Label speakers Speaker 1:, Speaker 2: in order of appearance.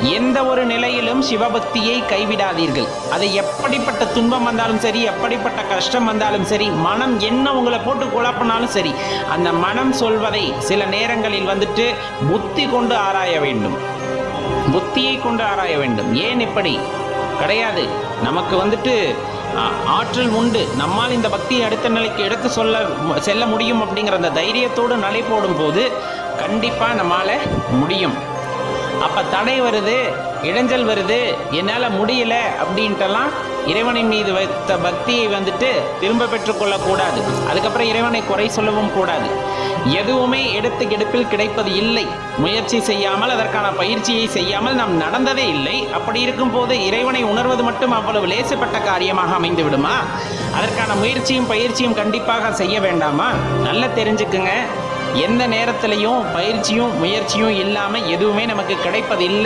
Speaker 1: எந்த ஒரு நிலையிலும் சிவபக்தியை கைவிடாதீர்கள். அது எப்படிப்பட்ட துன்பம் வந்தாலும் சரி எப்படிப்பட்ட கஷ்டம் வந்தாலும் சரி மனம் என்ன உங்களை போட்டு குழப்பினாலும் சரி அந்த மனம் சொல்வதை சில நேரங்களில் வந்துட்டு புத்தி கொண்டு ஆராய வேண்டும். புத்தியை கொண்டு ஆராய வேண்டும். ஏன் இப்படி? கிடையாது. நமக்கு வந்துட்டு ஆற்றல் உண்டு. நம்மால் இந்த பக்தியை அடுத்த நிலைக்கு எடுத்து சொல்ல செல்ல முடியும் அப்படிங்கிற அந்த தைரியத்தோடு நடை போடும்போது கண்டிப்பாக நம்மால் முடியும். அப்போ தடை வருது இடைஞ்சல் வருது என்னால் முடியல அப்படின்ட்டெல்லாம் இறைவனின் மீது வைத்த பக்தியை வந்துட்டு திரும்ப பெற்றுக்கொள்ளக்கூடாது அதுக்கப்புறம் இறைவனை குறை சொல்லவும் கூடாது. எதுவுமே எடுத்து கெடுப்பில் கிடைப்பது இல்லை. முயற்சி செய்யாமல் அதற்கான பயிற்சியை செய்யாமல் நாம் நடந்ததே இல்லை. அப்படி இருக்கும்போது இறைவனை உணர்வது மட்டும் அவ்வளவு லேசுப்பட்ட காரியமாக அமைந்து விடுமா? அதற்கான முயற்சியும் பயிற்சியும் கண்டிப்பாக செய்ய வேண்டாமா? நல்லா தெரிஞ்சுக்குங்க. எந்த நேரத்திலையும் பயிற்சியும் முயற்சியும் இல்லாமல் எதுவுமே நமக்கு கிடைப்பதில்லை.